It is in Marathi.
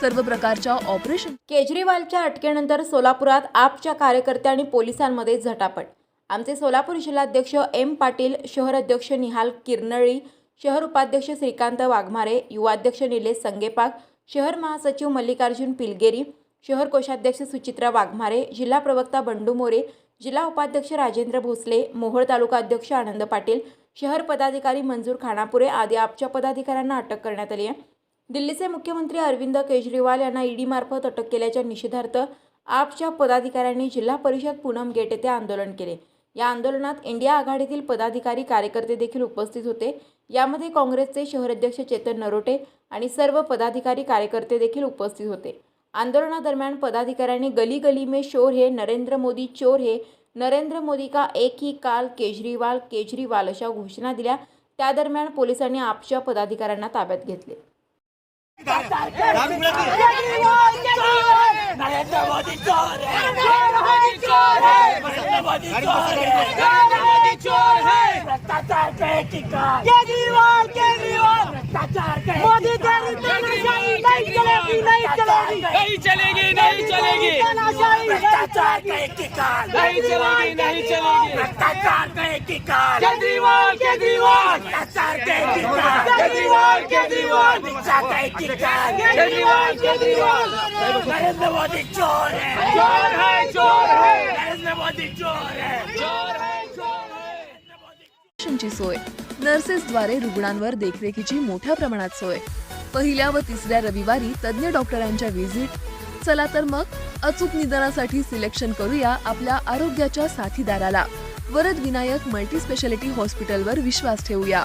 सर्व प्रकारच्या ऑपरेशन. केजरीवालच्या अटकेनंतर सोलापुरात आपच्या कार्यकर्त्या आणि पोलिसांमध्ये झटापट. आमचे सोलापूर जिल्हाध्यक्ष एम पाटील शहर अध्यक्ष निहाल किरनळी शहर उपाध्यक्ष श्रीकांत वाघमारे युवाध्यक्ष निलेश संगेपाक शहर महासचिव मल्लिकार्जुन पिलगेरी शहर कोषाध्यक्ष सुचित्रा वाघमारे जिल्हा प्रवक्ता बंडू मोरे जिल्हा उपाध्यक्ष राजेंद्र भोसले मोहोळ तालुका अध्यक्ष आनंद पाटील शहर पदाधिकारी मंजूर खानापुरे आदी आपच्या पदाधिकाऱ्यांना अटक करण्यात आली आहे. दिल्लीचे मुख्यमंत्री अरविंद केजरीवाल यांना ईडीमार्फत अटक केल्याच्या निषेधार्थ आपच्या पदाधिकाऱ्यांनी जिल्हा परिषद पूनम गेट येथे आंदोलन केले. या आंदोलनात इंडिया आघाडीतील पदाधिकारी कार्यकर्ते देखील उपस्थित होते. यामध्ये काँग्रेसचे शहराध्यक्ष चेतन नरोटे आणि सर्व पदाधिकारी कार्यकर्ते देखील उपस्थित होते. आंदोलनादरम्यान पदाधिकाऱ्यांनी गली गली में शोर हे नरेंद्र मोदी चोर हे नरेंद्र मोदी का एक ही काल केजरीवाल केजरीवाल अशा घोषणा दिल्या. त्या दरम्यान पोलिसांनी आपच्या पदाधिकाऱ्यांना ताब्यात घेतले. नरेंद्र मोदी चोर है नरेंद्र मोदी चोर है नरेंद्र मोदी चोर है नरेंद्र मोदी चोर है भ्रष्टाचार के ठिकान केजरीवाल केजरीवाल भ्रष्टाचार के मोदी तानाशाही नहीं चलेगी नहीं चलेगी। नहीं चलेगी नहीं चलेगी तानाशाही भ्रष्टाचार के ठिकान नहीं चलेगी नहीं चलेगी भ्रष्टाचार के ठिकान केजरीवाल केजरीवाल। भ्रष्टाचार के ठिकान केजरीवाल केजरीवाल भिक्षा के ठिकान केजरीवाल केजरीवाल। नरेंद्र मोदी चोर है. चोर है चोर है. नरेंद्र मोदी चोर है. चोर है चोर है. सोय. नर्सेसद्वारे रुग्णांवर देखरेखीची मोठ्या प्रमाणात सोय. पहिल्या व तिसऱ्या रविवारी तज्ज्ञ डॉक्टरांच्या व्हिजिट. चला तर मग अचूक निदानासाठी सिलेक्शन करूया आपल्या आरोग्याच्या साथीदाराला. वरद विनायक मल्टी स्पेशालिटी हॉस्पिटलवर विश्वास ठेवूया.